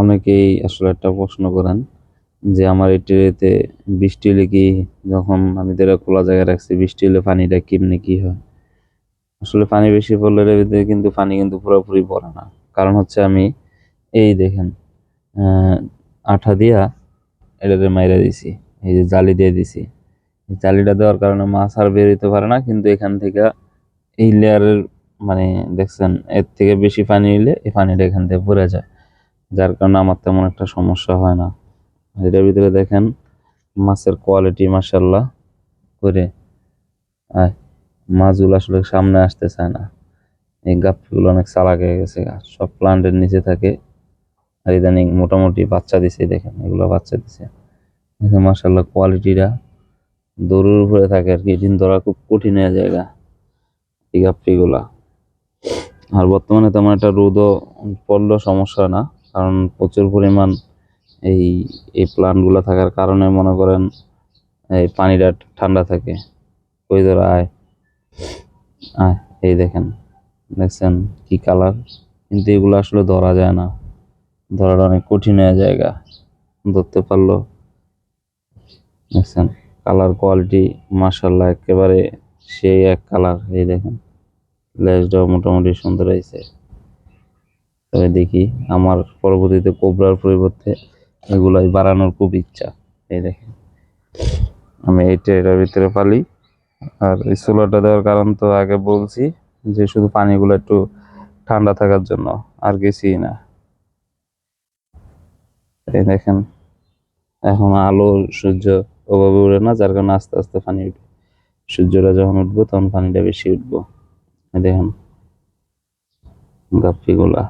অনেকেই আসলে একটা প্রশ্ন করেন যে, আমার এই ট্রেতে বৃষ্টি হলে কি যখন আমি তো খোলা জায়গায় রাখছি, বৃষ্টি হলে পানিটা কেমনি কি হয়? আসলে পানি বেশি পড়লে ভিতরে কিন্তু পানি কিন্তু পুরোপুরি পড়ে না। কারণ হচ্ছে আমি, এই দেখেন আঠা দিয়া এটাতে মাইরা দিছি, এই যে জালি দিয়ে দিছি। জালিটা দেওয়ার কারণে মাছ আর বের হইতে পারে না, কিন্তু এখান থেকে এই লেয়ারের মানে দেখছেন, এর থেকে বেশি পানি হইলে এই পানিটা এখান থেকে পড়ে যায়। যার কারণে আমার তেমন একটা সমস্যা হয় না। এটার ভিতরে দেখেন, মাছের কোয়ালিটি মাসাল্লাহ করে মাছগুলো আসলে সামনে আসতে চায় না। এই গাপ্পিগুলো অনেক চালাক হয়ে গেছে। সব প্লান্টের নিচে থাকে। আর ইদানিং মোটামুটি বাচ্চা দিছে, দেখেন, এগুলো বাচ্চা দিছে। মাসাল্লাহ কোয়ালিটিটা দৌড়ের উপরে থাকে আর কি। দিন ধরা খুব কঠিন হয়ে জায়গা এই গাপ্পিগুলা আর বর্তমানে তেমন একটা রোদও, পড়লেও সমস্যা না। কারণ প্রচুর পরিমাণ এই এই প্লান্টগুলো থাকার কারণে মনে করেন এই পানিটা ঠান্ডা থাকে। ওই ধর, আয়। আয়, এই দেখেন, দেখছেন কি কালার কিন্তু এগুলো আসলে ধরা যায় না। ধরাটা অনেক কঠিন হয়ে জায়গা। ধরতে পারল। দেখছেন কালার কোয়ালিটি মার্শাল্লাহ একেবারে সেই এক কালার এই দেখেন, লেজটাও মোটামুটি সুন্দর হয়েছে। তবে দেখি আমার পরবর্তীতে কোবরার পরিবর্তে এগুলাই বাড়ানোর খুব ইচ্ছা। এই দেখেন। আমি এইটা এটার ভিতরে পালি। আর এই সোলারটা দেওয়ার কারণ তো আগে বলছি যে শুধু পানিগুলো একটু ঠান্ডা থাকার জন্য, আর কিছুই না। এই দেখেন, এখন আলো সূর্য ওভাবে উঠে না, যার কারণে আস্তে আস্তে পানি উঠবে সূর্যটা যখন উঠবো, তখন পানিটা বেশি উঠবো। দেখেন গাপ্পিগুলা